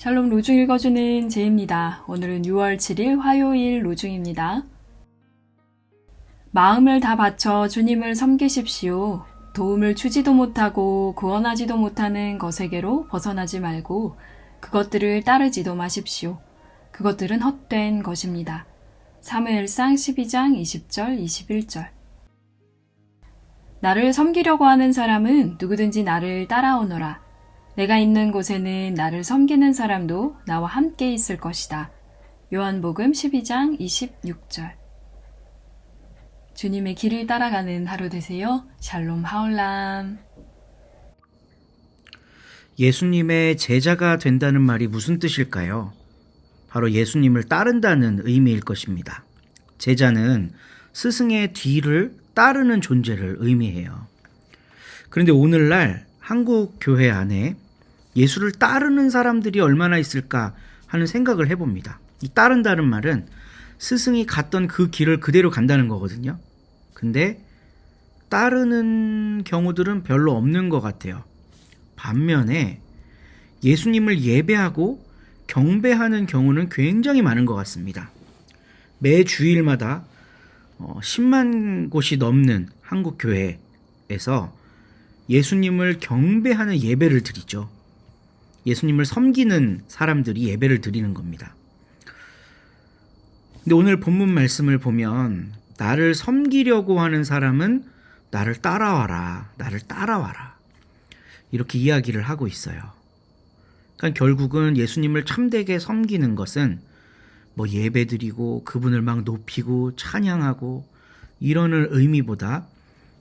샬롬 로중 읽어주는 제입니다. 오늘은 6월 7일 화요일 로중입니다. 마음을 다 바쳐 주님을 섬기십시오. 도움을 주지도 못하고 구원하지도 못하는 것에게로 벗어나지 말고 그것들을 따르지도 마십시오. 그것들은 헛된 것입니다. 사무엘상 12장 20절 21절 나를 섬기려고 하는 사람은 누구든지 나를 따라오너라. 내가 있는 곳에는 나를 섬기는 사람도 나와 함께 있을 것이다. 요한복음 12장 26절. 주님의 길을 따라가는 하루 되세요. 샬롬 하울람. 예수님의 제자가 된다는 말이 무슨 뜻일까요? 바로 예수님을 따른다는 의미일 것입니다. 제자는 스승의 뒤를 따르는 존재를 의미해요. 그런데 오늘날 한국 교회 안에 예수를 따르는 사람들이 얼마나 있을까 하는 생각을 해봅니다. 이 따른다는 말은 스승이 갔던 그 길을 그대로 간다는 거거든요. 근데 따르는 경우들은 별로 없는 것 같아요. 반면에 예수님을 예배하고 경배하는 경우는 굉장히 많은 것 같습니다. 매 주일마다 10만 곳이 넘는 한국 교회에서 예수님을 경배하는 예배를 드리죠. 예수님을 섬기는 사람들이 예배를 드리는 겁니다. 근데 오늘 본문 말씀을 보면 나를 섬기려고 하는 사람은 나를 따라와라. 나를 따라와라. 이렇게 이야기를 하고 있어요. 그러니까 결국은 예수님을 참되게 섬기는 것은 뭐 예배 드리고 그분을 막 높이고 찬양하고 이러는 의미보다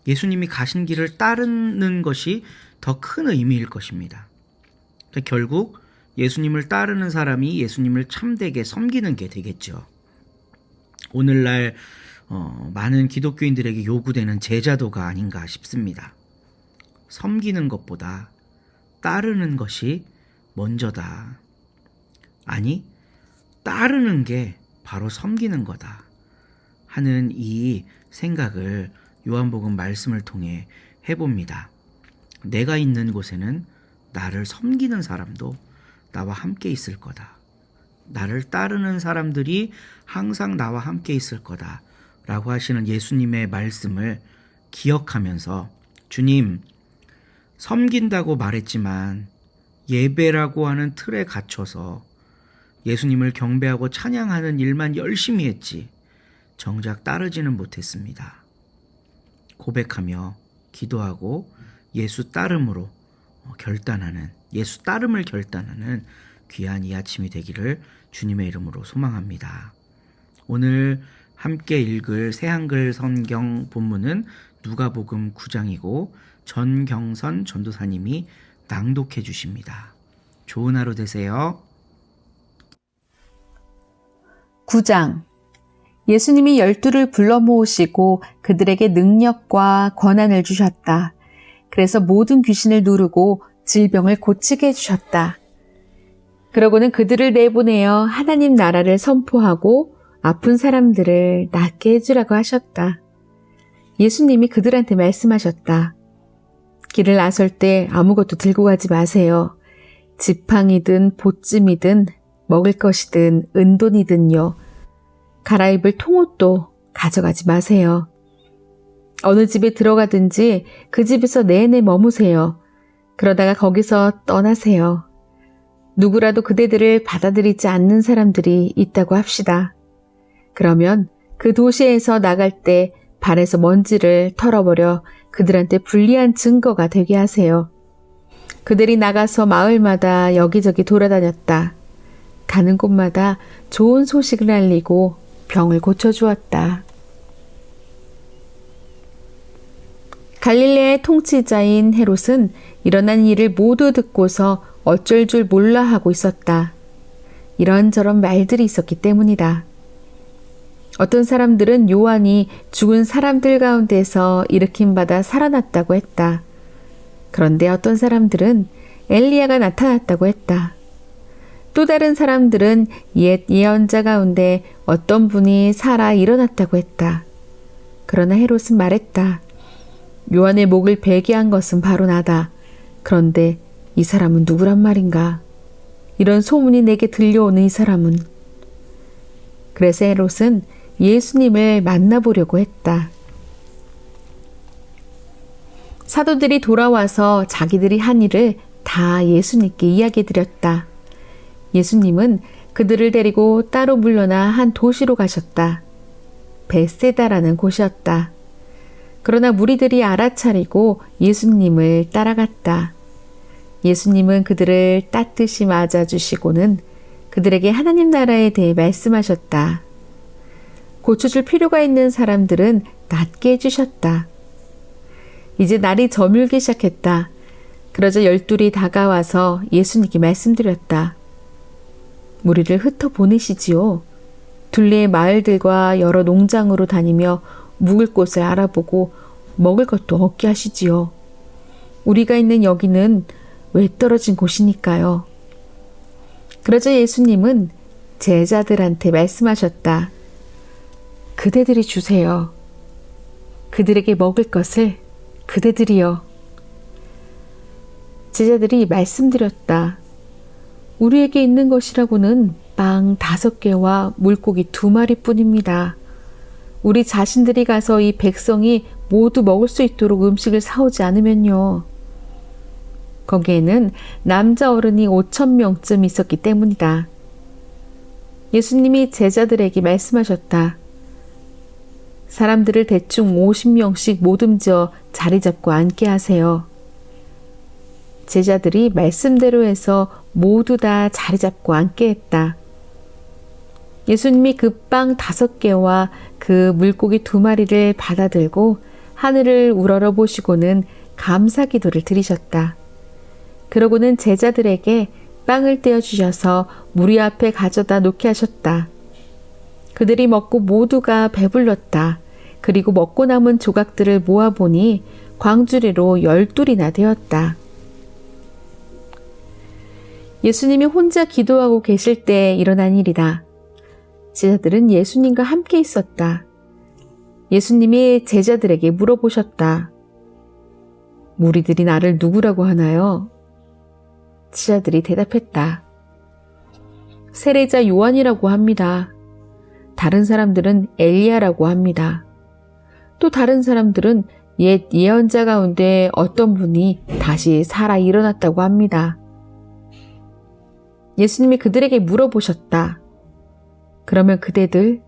예수님이 가신 길을 따르는 것이 더 큰 의미일 것입니다. 그러니까 결국 예수님을 따르는 사람이 예수님을 참되게 섬기는 게 되겠죠. 오늘날 어, 많은 기독교인들에게 요구되는 제자도가 아닌가 싶습니다. 섬기는 것보다 따르는 것이 먼저다. 아니, 따르는 게 바로 섬기는 거다. 하는 이 생각을 요한복음 말씀을 통해 해봅니다. 내가 있는 곳에는 나를 섬기는 사람도 나와 함께 있을 거다. 나를 따르는 사람들이 항상 나와 함께 있을 거다. 라고 하시는 예수님의 말씀을 기억하면서 주님, 섬긴다고 말했지만 예배라고 하는 틀에 갇혀서 예수님을 경배하고 찬양하는 일만 열심히 했지 정작 따르지는 못했습니다. 고백하며 기도하고 예수 따름으로 결단하는 예수 따름을 결단하는 귀한 이 아침이 되기를 주님의 이름으로 소망합니다. 오늘 함께 읽을 새한글 성경 본문은 누가복음 9장이고 전경선 전도사님이 낭독해 주십니다. 좋은 하루 되세요. 9장 예수님이 열두를 불러 모으시고 그들에게 능력과 권한을 주셨다. 그래서 모든 귀신을 누르고 질병을 고치게 해주셨다. 그러고는 그들을 내보내어 하나님 나라를 선포하고 아픈 사람들을 낫게 해주라고 하셨다. 예수님이 그들한테 말씀하셨다. 길을 나설 때 아무것도 들고 가지 마세요. 지팡이든 보찜이든 먹을 것이든 은돈이든요. 갈아입을 통옷도 가져가지 마세요. 어느 집에 들어가든지 그 집에서 내내 머무세요. 그러다가 거기서 떠나세요. 누구라도 그대들을 받아들이지 않는 사람들이 있다고 합시다. 그러면 그 도시에서 나갈 때 발에서 먼지를 털어버려 그들한테 불리한 증거가 되게 하세요. 그들이 나가서 마을마다 여기저기 돌아다녔다. 가는 곳마다 좋은 소식을 알리고 병을 고쳐주었다. 갈릴레의 통치자인 헤롯은 일어난 일을 모두 듣고서 어쩔 줄 몰라 하고 있었다. 이런저런 말들이 있었기 때문이다. 어떤 사람들은 요한이 죽은 사람들 가운데서 일으킴 받아 살아났다고 했다. 그런데 어떤 사람들은 엘리야가 나타났다고 했다. 또 다른 사람들은 옛 예언자 가운데 어떤 분이 살아 일어났다고 했다. 그러나 헤롯은 말했다. 요한의 목을 베게 한 것은 바로 나다. 그런데 이 사람은 누구란 말인가? 이런 소문이 내게 들려오는 이 사람은. 그래서 헤롯은 예수님을 만나보려고 했다. 사도들이 돌아와서 자기들이 한 일을 다 예수님께 이야기 드렸다. 예수님은 그들을 데리고 따로 물러나 한 도시로 가셨다. 베세다라는 곳이었다. 그러나 무리들이 알아차리고 예수님을 따라갔다. 예수님은 그들을 따뜻이 맞아주시고는 그들에게 하나님 나라에 대해 말씀하셨다. 고쳐줄 필요가 있는 사람들은 낫게 해주셨다. 이제 날이 저물기 시작했다. 그러자 열둘이 다가와서 예수님께 말씀드렸다. 무리를 흩어 보내시지요. 둘레의 마을들과 여러 농장으로 다니며 묵을 곳을 알아보고 먹을 것도 얻게 하시지요. 우리가 있는 여기는 왜 떨어진 곳이니까요. 그러자 예수님은 제자들한테 말씀하셨다. 그대들이 주세요. 그들에게 먹을 것을 그대들이요. 제자들이 말씀드렸다. 우리에게 있는 것이라고는 빵 다섯 개와 물고기 두 마리 뿐입니다. 우리 자신들이 가서 이 백성이 모두 먹을 수 있도록 음식을 사오지 않으면요. 거기에는 남자 어른이 5천 명쯤 있었기 때문이다. 예수님이 제자들에게 말씀하셨다. 사람들을 대충 50명씩 모듬져 자리 잡고 앉게 하세요. 제자들이 말씀대로 해서 모두 다 자리 잡고 앉게 했다. 예수님이 그 빵 다섯 개와 그 물고기 두 마리를 받아들고 하늘을 우러러 보시고는 감사 기도를 드리셨다. 그러고는 제자들에게 빵을 떼어 주셔서 무리 앞에 가져다 놓게 하셨다. 그들이 먹고 모두가 배불렀다. 그리고 먹고 남은 조각들을 모아보니 광주리로 열둘이나 되었다. 예수님이 혼자 기도하고 계실 때 일어난 일이다. 제자들은 예수님과 함께 있었다. 예수님이 제자들에게 물어보셨다. 무리들이 나를 누구라고 하나요? 제자들이 대답했다. 세례자 요한이라고 합니다. 다른 사람들은 엘리야라고 합니다. 또 다른 사람들은 옛 예언자 가운데 어떤 분이 다시 살아 일어났다고 합니다. 예수님이 그들에게 물어보셨다. 그러면 그대들,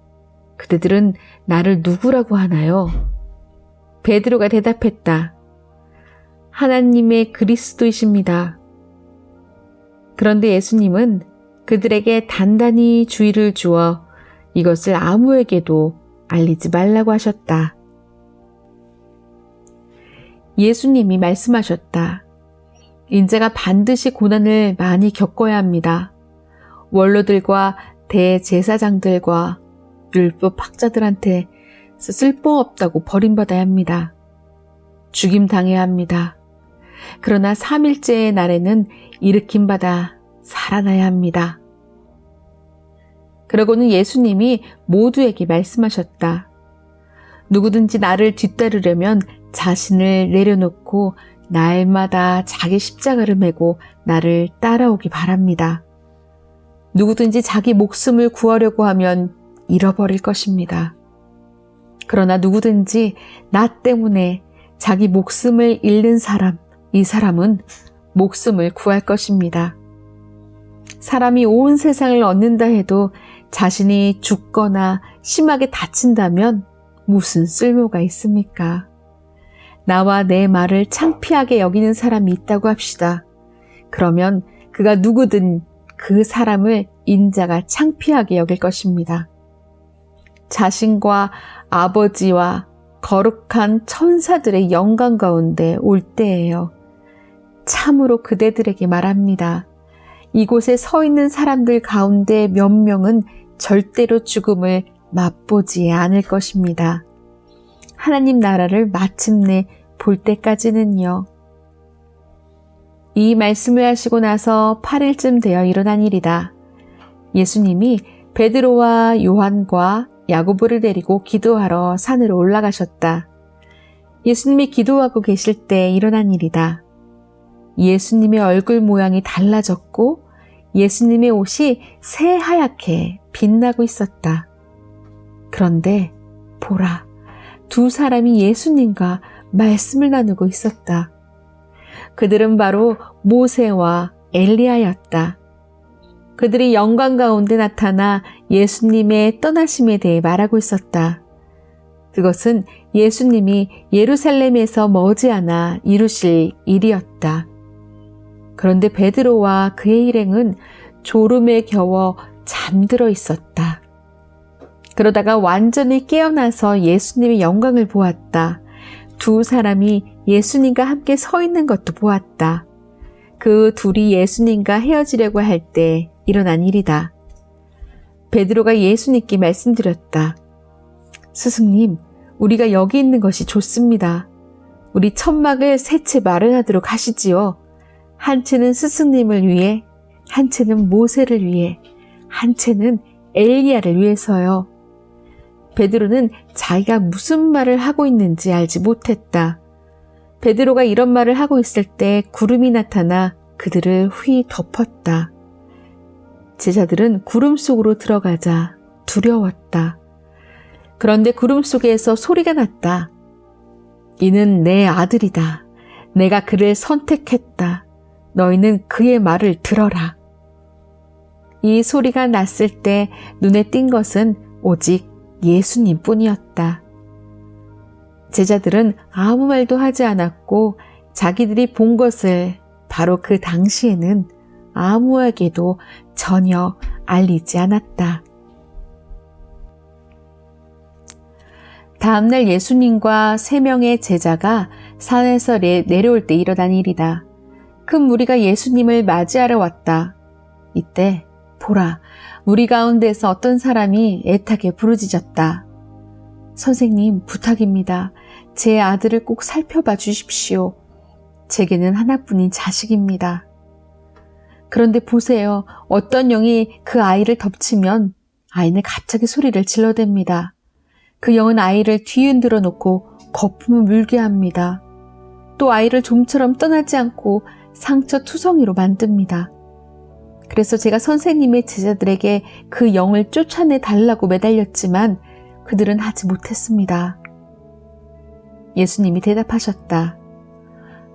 그대들은 나를 누구라고 하나요? 베드로가 대답했다. 하나님의 그리스도이십니다. 그런데 예수님은 그들에게 단단히 주의를 주어 이것을 아무에게도 알리지 말라고 하셨다. 예수님이 말씀하셨다. 인자가 반드시 고난을 많이 겪어야 합니다. 원로들과 대제사장들과 율법 학자들한테 쓸모없다고 버림받아야 합니다. 죽임 당해야 합니다. 그러나 3일째의 날에는 일으킴 받아 살아나야 합니다. 그러고는 예수님이 모두에게 말씀하셨다. 누구든지 나를 뒤따르려면 자신을 내려놓고 날마다 자기 십자가를 메고 나를 따라오기 바랍니다. 누구든지 자기 목숨을 구하려고 하면 잃어버릴 것입니다. 그러나 누구든지 나 때문에 자기 목숨을 잃는 사람, 이 사람은 목숨을 구할 것입니다. 사람이 온 세상을 얻는다 해도 자신이 죽거나 심하게 다친다면 무슨 쓸모가 있습니까? 나와 내 말을 창피하게 여기는 사람이 있다고 합시다. 그러면 그가 누구든 그 사람을 인자가 창피하게 여길 것입니다. 자신과 아버지와 거룩한 천사들의 영광 가운데 올 때예요. 참으로 그대들에게 말합니다. 이곳에 서 있는 사람들 가운데 몇 명은 절대로 죽음을 맛보지 않을 것입니다. 하나님 나라를 마침내 볼 때까지는요. 이 말씀을 하시고 나서 8일쯤 되어 일어난 일이다. 예수님이 베드로와 요한과 야고보를 데리고 기도하러 산으로 올라가셨다. 예수님이 기도하고 계실 때 일어난 일이다. 예수님의 얼굴 모양이 달라졌고 예수님의 옷이 새하얗게 빛나고 있었다. 그런데 보라, 두 사람이 예수님과 말씀을 나누고 있었다. 그들은 바로 모세와 엘리야였다. 그들이 영광 가운데 나타나 예수님의 떠나심에 대해 말하고 있었다. 그것은 예수님이 예루살렘에서 머지않아 이루실 일이었다. 그런데 베드로와 그의 일행은 졸음에 겨워 잠들어 있었다. 그러다가 완전히 깨어나서 예수님의 영광을 보았다. 두 사람이 예수님과 함께 서 있는 것도 보았다. 그 둘이 예수님과 헤어지려고 할 때 일어난 일이다. 베드로가 예수님께 말씀드렸다. 스승님, 우리가 여기 있는 것이 좋습니다. 우리 천막을 세 채 마련하도록 하시지요. 한 채는 스승님을 위해, 한 채는 모세를 위해, 한 채는 엘리야를 위해서요. 베드로는 자기가 무슨 말을 하고 있는지 알지 못했다. 베드로가 이런 말을 하고 있을 때 구름이 나타나 그들을 휘 덮었다. 제자들은 구름 속으로 들어가자 두려웠다. 그런데 구름 속에서 소리가 났다. 이는 내 아들이다. 내가 그를 선택했다. 너희는 그의 말을 들어라. 이 소리가 났을 때 눈에 띈 것은 오직 예수님 뿐이었다. 제자들은 아무 말도 하지 않았고 자기들이 본 것을 바로 그 당시에는 아무에게도 전혀 알리지 않았다. 다음날 예수님과 세 명의 제자가 산에서 내- 내려올 때 일어난 일이다. 큰 무리가 예수님을 맞이하러 왔다. 이때 보라, 무리 가운데서 어떤 사람이 애타게 부르짖었다. 선생님, 부탁입니다. 제 아들을 꼭 살펴봐 주십시오. 제게는 하나뿐인 자식입니다. 그런데 보세요. 어떤 영이 그 아이를 덮치면 아이는 갑자기 소리를 질러댑니다. 그 영은 아이를 뒤흔들어 놓고 거품을 물게 합니다. 또 아이를 좀처럼 떠나지 않고 상처 투성이로 만듭니다. 그래서 제가 선생님의 제자들에게 그 영을 쫓아내 달라고 매달렸지만 그들은 하지 못했습니다. 예수님이 대답하셨다.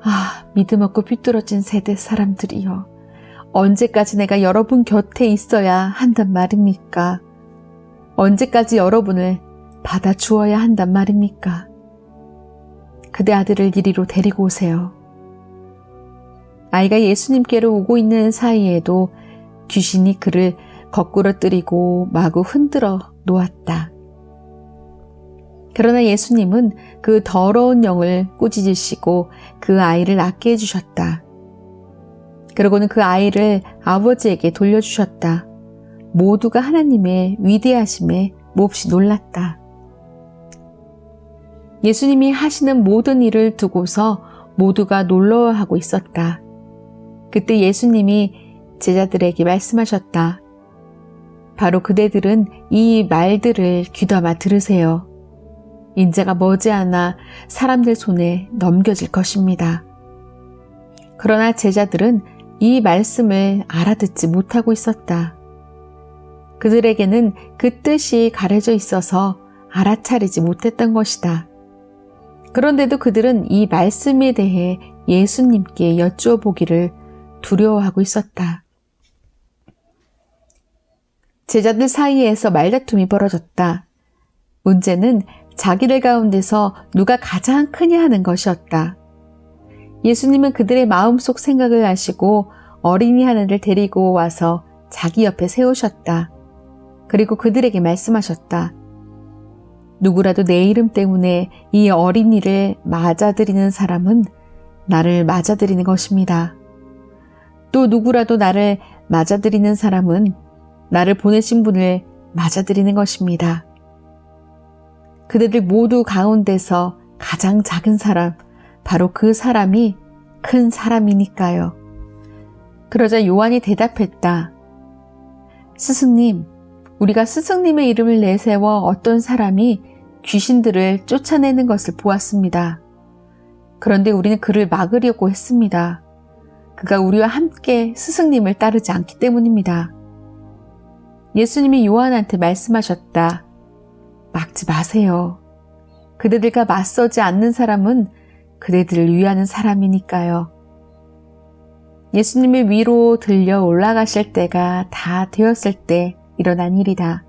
아, 믿음 없고 삐뚤어진 세대 사람들이여. 언제까지 내가 여러분 곁에 있어야 한단 말입니까? 언제까지 여러분을 받아 주어야 한단 말입니까? 그대 아들을 이리로 데리고 오세요. 아이가 예수님께로 오고 있는 사이에도 귀신이 그를 거꾸로 뜨리고 마구 흔들어 놓았다. 그러나 예수님은 그 더러운 영을 꾸짖으시고 그 아이를 낫게 해주셨다. 그러고는 그 아이를 아버지에게 돌려주셨다. 모두가 하나님의 위대하심에 몹시 놀랐다. 예수님이 하시는 모든 일을 두고서 모두가 놀라워하고 있었다. 그때 예수님이 제자들에게 말씀하셨다. 바로 그대들은 이 말들을 귀담아 들으세요. 인자가 머지않아 사람들 손에 넘겨질 것입니다. 그러나 제자들은 이 말씀을 알아듣지 못하고 있었다. 그들에게는 그 뜻이 가려져 있어서 알아차리지 못했던 것이다. 그런데도 그들은 이 말씀에 대해 예수님께 여쭈어 보기를 두려워하고 있었다. 제자들 사이에서 말다툼이 벌어졌다. 문제는 자기들 가운데서 누가 가장 크냐 하는 것이었다. 예수님은 그들의 마음속 생각을 아시고 어린이 하나를 데리고 와서 자기 옆에 세우셨다. 그리고 그들에게 말씀하셨다. 누구라도 내 이름 때문에 이 어린이를 맞아들이는 사람은 나를 맞아들이는 것입니다. 또 누구라도 나를 맞아들이는 사람은 나를 보내신 분을 맞아들이는 것입니다. 그들들 모두 가운데서 가장 작은 사람, 바로 그 사람이 큰 사람이니까요. 그러자 요한이 대답했다. 스승님, 우리가 스승님의 이름을 내세워 어떤 사람이 귀신들을 쫓아내는 것을 보았습니다. 그런데 우리는 그를 막으려고 했습니다. 그가 우리와 함께 스승님을 따르지 않기 때문입니다. 예수님이 요한한테 말씀하셨다. 막지 마세요. 그대들과 맞서지 않는 사람은 그대들을 위하는 사람이니까요. 예수님이 위로 들려 올라가실 때가 다 되었을 때 일어난 일이다.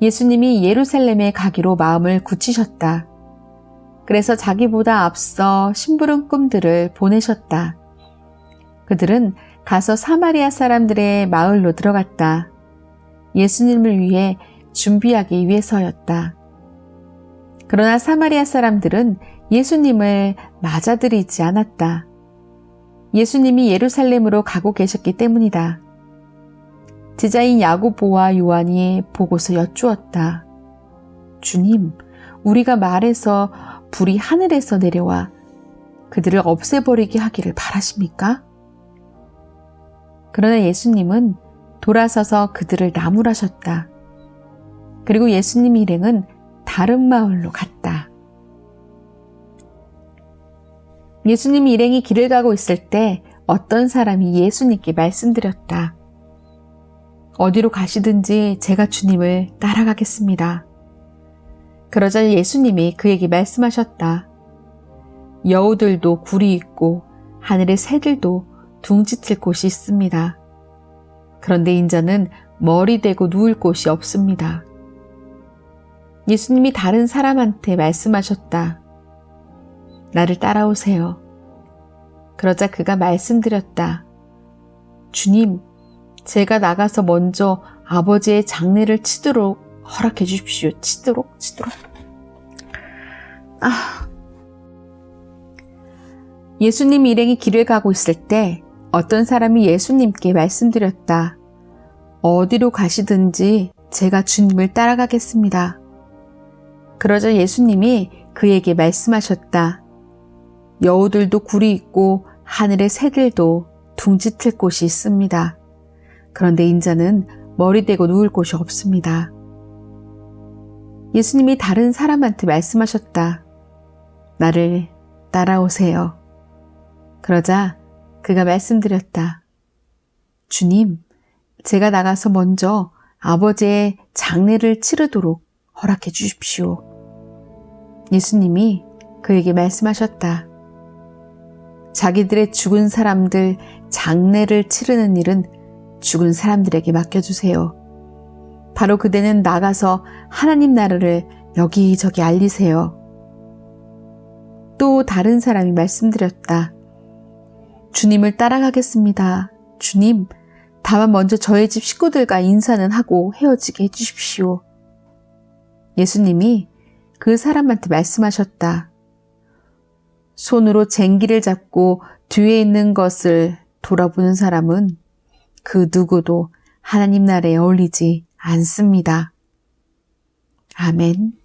예수님이 예루살렘에 가기로 마음을 굳히셨다. 그래서 자기보다 앞서 심부름 꿈들을 보내셨다. 그들은 가서 사마리아 사람들의 마을로 들어갔다. 예수님을 위해 준비하기 위해서였다. 그러나 사마리아 사람들은 예수님을 맞아들이지 않았다. 예수님이 예루살렘으로 가고 계셨기 때문이다. 제자인 야고보와 요한이 보고서 여쭈었다. 주님, 우리가 말해서 불이 하늘에서 내려와 그들을 없애버리게 하기를 바라십니까? 그러나 예수님은 돌아서서 그들을 나무라셨다. 그리고 예수님 일행은 다른 마을로 갔다. 예수님 일행이 길을 가고 있을 때 어떤 사람이 예수님께 말씀드렸다. 어디로 가시든지 제가 주님을 따라가겠습니다. 그러자 예수님이 그에게 말씀하셨다. 여우들도 굴이 있고 하늘의 새들도 둥지틀 곳이 있습니다. 그런데 인자는 머리 대고 누울 곳이 없습니다. 예수님이 다른 사람한테 말씀하셨다. 나를 따라오세요. 그러자 그가 말씀드렸다. 주님, 제가 나가서 먼저 아버지의 장례를 치도록 허락해 주십시오. 치도록, 치도록. 아. 예수님 일행이 길을 가고 있을 때 어떤 사람이 예수님께 말씀드렸다. 어디로 가시든지 제가 주님을 따라가겠습니다. 그러자 예수님이 그에게 말씀하셨다. 여우들도 굴이 있고 하늘의 새들도 둥지틀 곳이 있습니다. 그런데 인자는 머리 대고 누울 곳이 없습니다. 예수님이 다른 사람한테 말씀하셨다. 나를 따라오세요. 그러자 그가 말씀드렸다. 주님, 제가 나가서 먼저 아버지의 장례를 치르도록 허락해 주십시오. 예수님이 그에게 말씀하셨다. 자기들의 죽은 사람들 장례를 치르는 일은 죽은 사람들에게 맡겨주세요. 바로 그대는 나가서 하나님 나라를 여기저기 알리세요. 또 다른 사람이 말씀드렸다. 주님을 따라가겠습니다. 주님, 다만 먼저 저의 집 식구들과 인사는 하고 헤어지게 해주십시오. 예수님이 그 사람한테 말씀하셨다. 손으로 쟁기를 잡고 뒤에 있는 것을 돌아보는 사람은 그 누구도 하나님 나라에 어울리지 않습니다. 아멘.